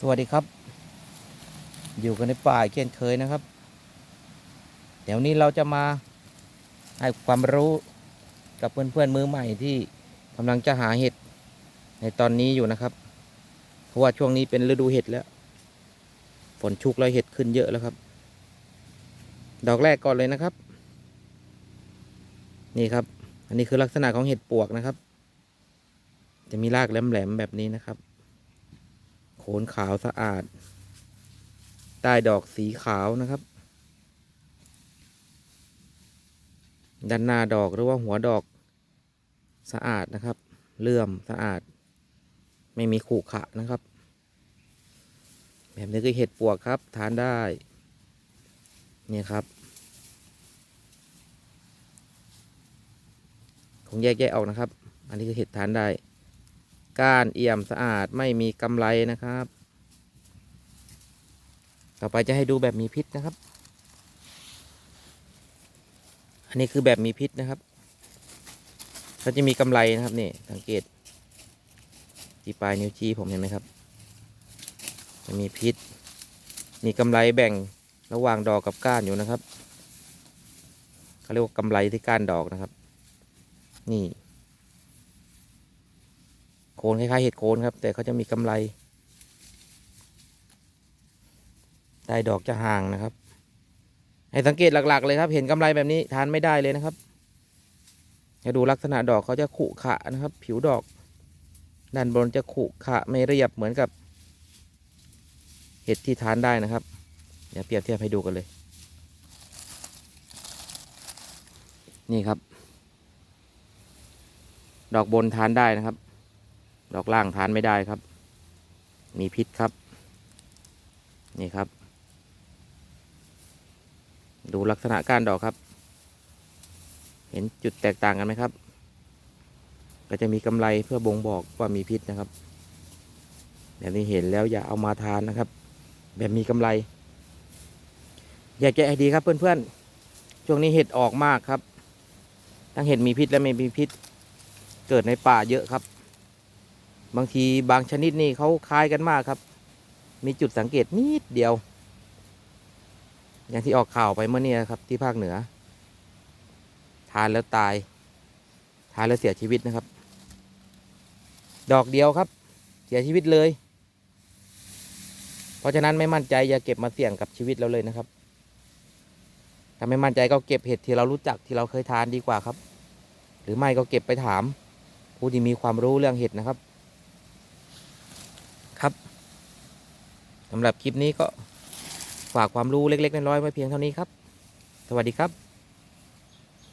สวัสดีครับ อยู่กันในป่าเช่นเคยนะครับ เดี๋ยวนี้เราจะมาให้ความรู้กับเพื่อนๆมือใหม่ที่กำลังจะหาเห็ดในตอนนี้อยู่นะครับ เพราะว่าช่วงนี้เป็นฤดูเห็ดแล้ว ฝนชุกแล้วเห็ดขึ้นเยอะแล้วครับ ดอกแรกก่อนเลยนะครับ นี่ครับ อันนี้คือลักษณะของเห็ดปวกนะครับ จะมีรากแหลมๆแบบนี้นะครับ โคนขาวสะอาด ใต้ดอกสีขาวนะครับ ด้านหน้าดอกหรือว่าหัวดอกสะอาดนะครับเลื่อมสะอาด ไม่มีขรุขระนะครับ แบบนี้คือเห็ดปวกครับ ทานได้เนี่ยครับคงแยกแยะออกนะครับ อันนี้คือเห็ดทานได้ ก้านเอี่ยมสะอาดไม่มีกำไรนะครับ ต่อไปจะให้ดูแบบมีพิษนะครับ อันนี้คือแบบมีพิษนะครับก็จะมีกำไรนะครับนี่สังเกตที่ปลายนิ้วชี้ผมเห็นไหมครับ จะมีพิษ มีกำไรแบ่งระหว่างดอกกับก้านอยู่นะครับเขาเรียกว่ากำไรที่ก้านดอกนะครับ นี่ โคนคล้ายๆเห็ดโคนครับ แต่เขาจะมีกำไรใต้ดอกจะห่างนะครับ ให้สังเกตหลักๆ เลยครับ เห็นกำไรแบบนี้ทานไม่ได้เลยนะครับให้ดูลักษณะดอกเขาจะขุขะนะครับ ผิวดอก ด้านบนจะขุขะไม่เรียบเหมือนกับ เห็ดที่ทานได้นะครับเดี๋ยวเปรียบเทียบให้ดูกันเลย นี่ครับ ดอกบนทานได้นะครับ ดอกล่างทานไม่ได้ครับ มีพิษครับ นี่ครับ ดูลักษณะก้านดอกครับ เห็นจุดแตกต่างกันไหมครับ ก็จะมีกำไรเพื่อบ่งบอกว่ามีพิษนะครับ แบบนี้เห็นแล้วอย่าเอามาทานนะครับ แบบมีกำไร อยากแกะให้ดีครับเพื่อนๆ ช่วงนี้เห็ดออกมากครับ ทั้งเห็ดมีพิษและไม่มีพิษ เกิดในป่าเยอะครับ บางทีบางชนิดนี่เขาคล้ายกันมากครับ มีจุดสังเกตนิดเดียว อย่างที่ออกข่าวไปเมื่อเนี้ครับที่ภาคเหนือ ทานแล้วตาย ทานแล้วเสียชีวิตนะครับ ดอกเดียวครับ เสียชีวิตเลย เพราะฉะนั้นไม่มั่นใจอย่าเก็บมาเสี่ยงกับชีวิตเราเลยนะครับถ้าไม่มั่นใจก็เก็บเห็ดที่เรารู้จักที่เราเคยทานดีกว่าครับ หรือไม่ก็เก็บไปถามผู้ที่มีความรู้เรื่องเห็ดนะครับ ครับสำหรับคลิปนี้ก็ฝากความรู้เล็ก ๆ น้อยๆไว้เพียงเท่านี้ครับ สวัสดีครับ